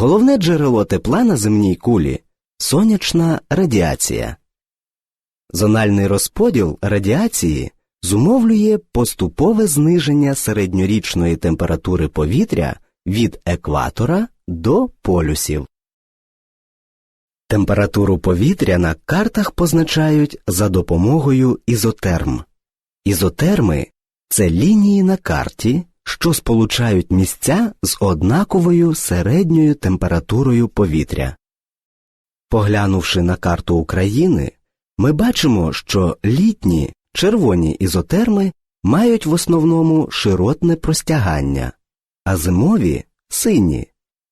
Головне джерело тепла на земній кулі сонячна радіація. Зональний розподіл радіації зумовлює поступове зниження середньорічної температури повітря від екватора до полюсів. Температуру повітря на картах позначають за допомогою ізотерм. Ізотерми це лінії на карті, що сполучають місця з однаковою середньою температурою повітря. Поглянувши на карту України, ми бачимо, що літні червоні ізотерми мають в основному широтне простягання, а зимові сині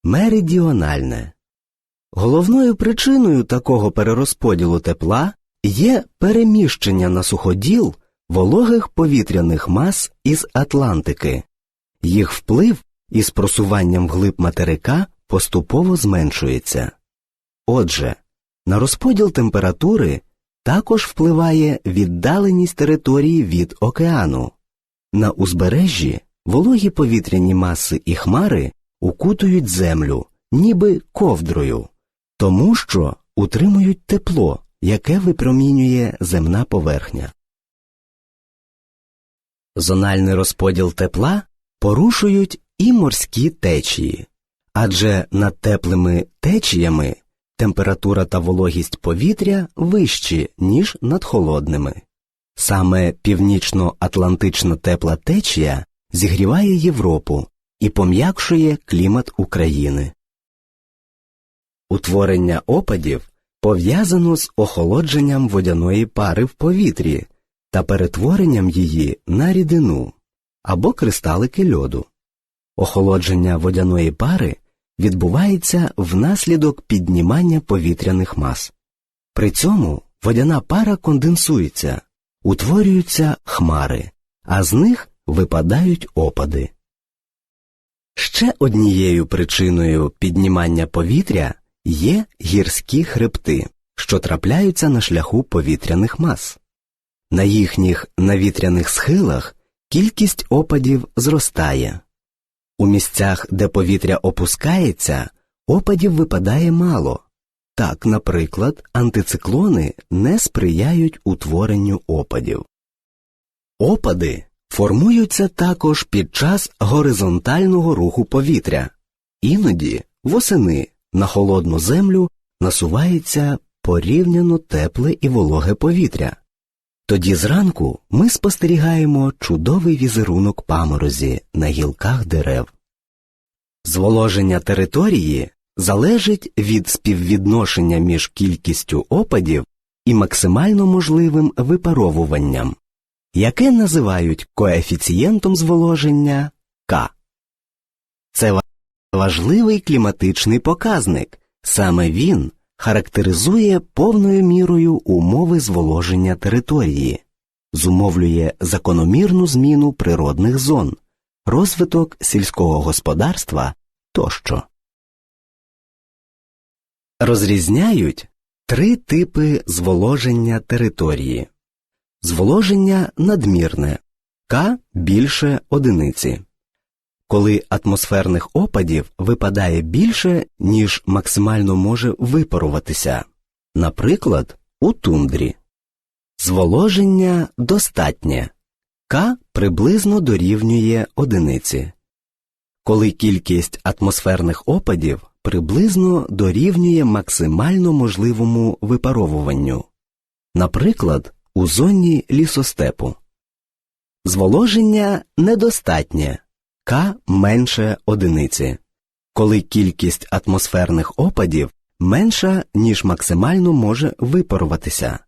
меридіональне. Головною причиною такого перерозподілу тепла є переміщення на суходіл вологих повітряних мас із Атлантики. Їх вплив із просуванням вглиб материка поступово зменшується. Отже, на розподіл температури також впливає віддаленість території від океану. На узбережжі вологі повітряні маси і хмари укутують землю, ніби ковдрою, тому що утримують тепло, яке випромінює земна поверхня. Зональний розподіл тепла порушують і морські течії, адже над теплими течіями температура та вологість повітря вищі, ніж над холодними. Саме північно-атлантична тепла течія зігріває Європу і пом'якшує клімат України. Утворення опадів пов'язано з охолодженням водяної пари в повітрі та перетворенням її на рідину або кристалики льоду. Охолодження водяної пари відбувається внаслідок піднімання повітряних мас. При цьому водяна пара конденсується, утворюються хмари, а з них випадають опади. Ще однією причиною піднімання повітря є гірські хребти, що трапляються на шляху повітряних мас. На їхніх навітряних схилах кількість опадів зростає. У місцях, де повітря опускається, опадів випадає мало. Так, наприклад, антициклони не сприяють утворенню опадів. Опади формуються також під час горизонтального руху повітря, іноді восени на холодну землю насувається порівняно тепле і вологе повітря. Тоді зранку ми спостерігаємо чудовий візерунок паморозі на гілках дерев. Зволоження території залежить від співвідношення між кількістю опадів і максимально можливим випаровуванням, яке називають коефіцієнтом зволоження К. Це важливий кліматичний показник, саме він характеризує повною мірою умови зволоження території, зумовлює закономірну зміну природних зон, розвиток сільського господарства тощо. Розрізняють три типи зволоження території. Зволоження надмірне К більше одиниці коли атмосферних опадів випадає більше, ніж максимально може випаруватися, наприклад, у тундрі. Зволоження достатнє. К приблизно дорівнює одиниці, коли кількість атмосферних опадів приблизно дорівнює максимально можливому випаровуванню, наприклад, у зоні лісостепу. Зволоження недостатнє К менше одиниці, коли кількість атмосферних опадів менша, ніж максимально може випаруватися,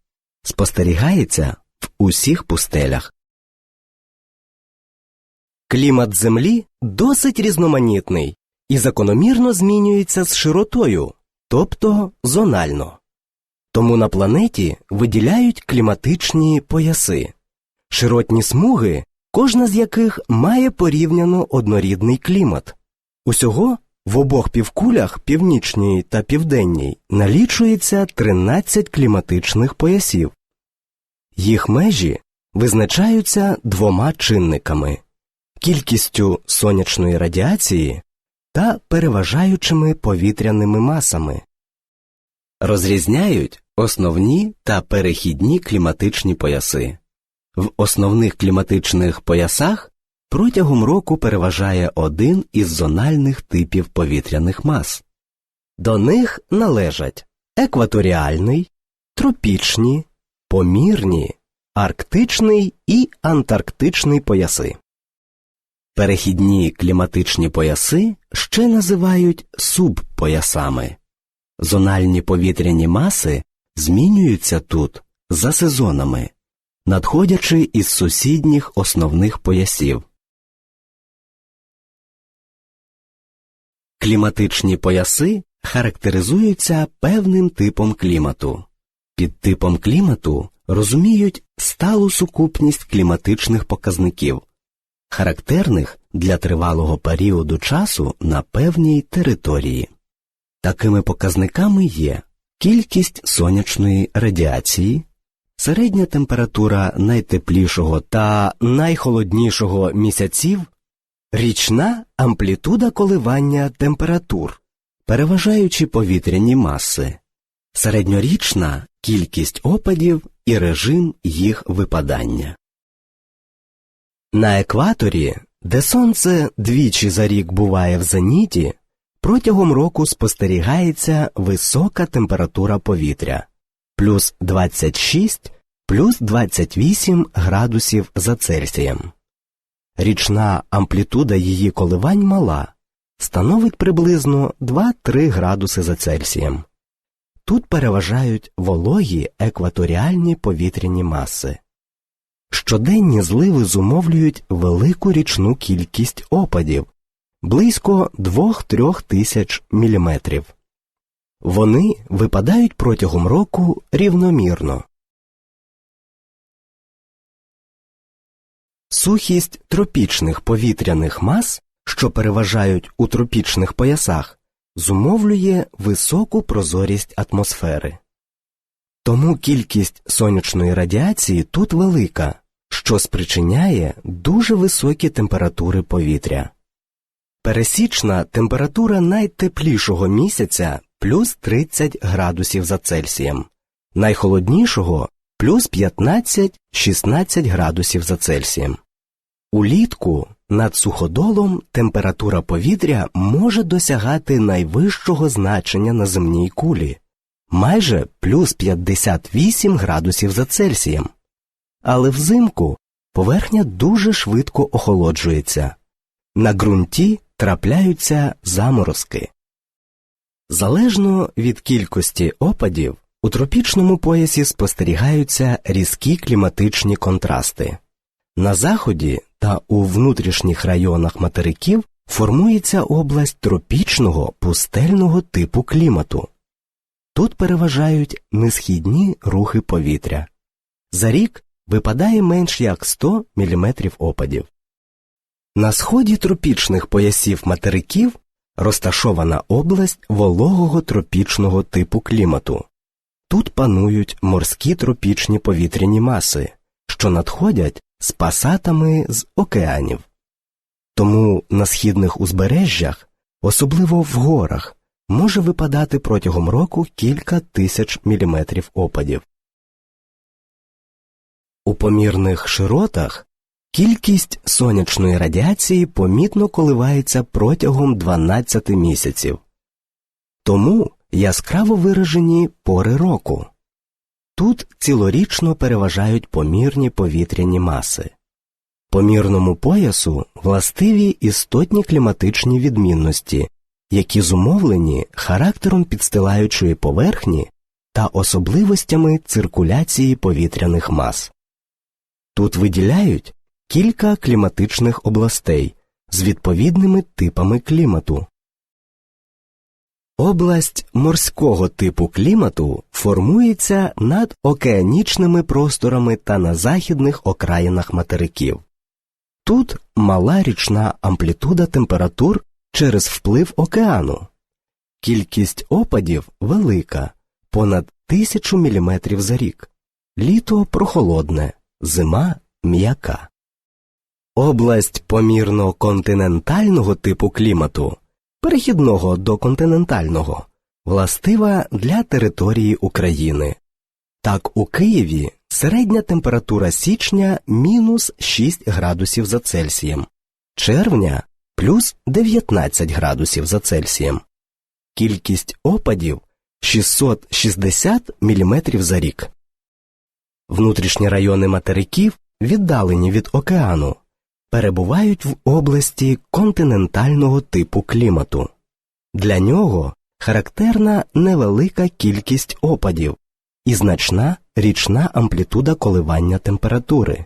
спостерігається в усіх пустелях. Клімат Землі досить різноманітний і закономірно змінюється з широтою, тобто зонально. Тому на планеті виділяють кліматичні пояси, широтні смуги кожна з яких має порівняно однорідний клімат. Усього в обох півкулях північній та південній налічується 13 кліматичних поясів. Їх межі визначаються двома чинниками кількістю сонячної радіації та переважаючими повітряними масами. Розрізняють основні та перехідні кліматичні пояси. В основних кліматичних поясах протягом року переважає один із зональних типів повітряних мас. До них належать екваторіальний, тропічні, помірні, арктичний і антарктичний пояси. Перехідні кліматичні пояси ще називають субпоясами. Зональні повітряні маси змінюються тут за сезонами, надходячи із сусідніх основних поясів. Кліматичні пояси характеризуються певним типом клімату. Під типом клімату розуміють сталу сукупність кліматичних показників, характерних для тривалого періоду часу на певній території. Такими показниками є кількість сонячної радіації, середня температура найтеплішого та найхолоднішого місяців, річна амплітуда коливання температур, переважаючи повітряні маси, середньорічна кількість опадів і режим їх випадання. На екваторі, де сонце двічі за рік буває в зеніті, протягом року спостерігається висока температура повітря плюс 26 плюс 28 градусів за Цельсієм. Річна амплітуда її коливань мала, становить приблизно 2-3 градуси за Цельсієм. Тут переважають вологі екваторіальні повітряні маси. Щоденні зливи зумовлюють велику річну кількість опадів близько 2-3 тисяч міліметрів. Вони випадають протягом року рівномірно. Сухість тропічних повітряних мас, що переважають у тропічних поясах, зумовлює високу прозорість атмосфери. Тому кількість сонячної радіації тут велика, що спричиняє дуже високі температури повітря. Пересічна температура найтеплішого місяця плюс 30 градусів за Цельсієм, найхолоднішого плюс 15-16 градусів за Цельсієм. Улітку над суходолом температура повітря може досягати найвищого значення на земній кулі майже плюс 58 градусів за Цельсієм. Але взимку поверхня дуже швидко охолоджується. На ґрунті трапляються заморозки. Залежно від кількості опадів, у тропічному поясі спостерігаються різкі кліматичні контрасти. На заході та у внутрішніх районах материків формується область тропічного пустельного типу клімату. Тут переважають несхідні рухи повітря. За рік випадає менш як 100 мм опадів. На сході тропічних поясів материків розташована область вологого тропічного типу клімату. Тут панують морські тропічні повітряні маси, що надходять з пасатами з океанів. Тому на східних узбережжях, особливо в горах, може випадати протягом року кілька тисяч міліметрів опадів. У помірних широтах кількість сонячної радіації помітно коливається протягом 12 місяців. Тому яскраво виражені пори року. Тут цілорічно переважають помірні повітряні маси. Помірному поясу властиві істотні кліматичні відмінності, які зумовлені характером підстилаючої поверхні та особливостями циркуляції повітряних мас. Тут виділяють кілька кліматичних областей з відповідними типами клімату. Область морського типу клімату формується над океанічними просторами та на західних окраїнах материків. Тут мала річна амплітуда температур через вплив океану. Кількість опадів велика понад тисячу міліметрів за рік. Літо прохолодне, зима м'яка. Область помірно континентального типу клімату перехідного до континентального, властива для території України. Так, у Києві середня температура січня мінус 6 градусів за Цельсієм, червня плюс 19 градусів за Цельсієм. Кількість опадів 660 мм за рік. Внутрішні райони материків, віддалені від океану, перебувають в області континентального типу клімату. Для нього характерна невелика кількість опадів і значна річна амплітуда коливання температури.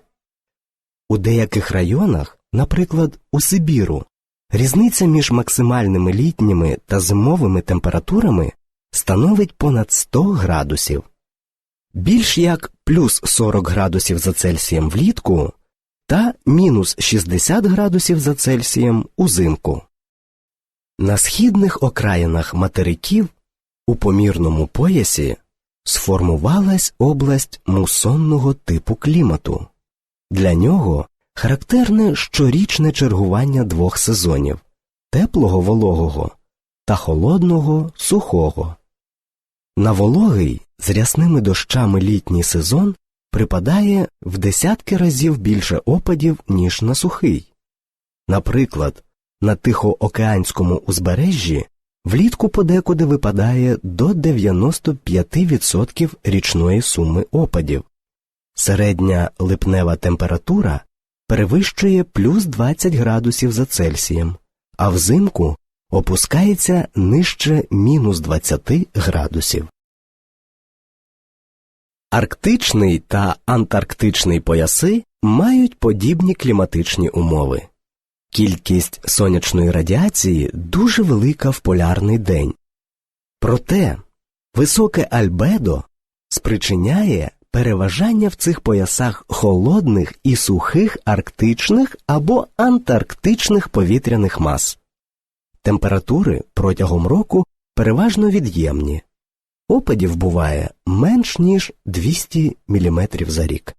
У деяких районах, наприклад, у Сибіру, різниця між максимальними літніми та зимовими температурами становить понад 100 градусів. Більш як плюс 40 градусів за Цельсієм влітку та мінус 60 градусів за Цельсієм узимку. На східних окраїнах материків у помірному поясі сформувалась область мусонного типу клімату. Для нього характерне щорічне чергування двох сезонів теплого вологого та холодного сухого. На вологий з рясними дощами літній сезон припадає в десятки разів більше опадів, ніж на сухий. Наприклад, на Тихоокеанському узбережжі влітку подекуди випадає до 95% річної суми опадів. Середня липнева температура перевищує плюс 20 градусів за Цельсієм, а взимку опускається нижче мінус 20 градусів. Арктичний та антарктичний пояси мають подібні кліматичні умови. Кількість сонячної радіації дуже велика в полярний день. Проте високе альбедо спричиняє переважання в цих поясах холодних і сухих арктичних або антарктичних повітряних мас. Температури протягом року переважно від'ємні. Опадів буває менш ніж 200 мм за рік.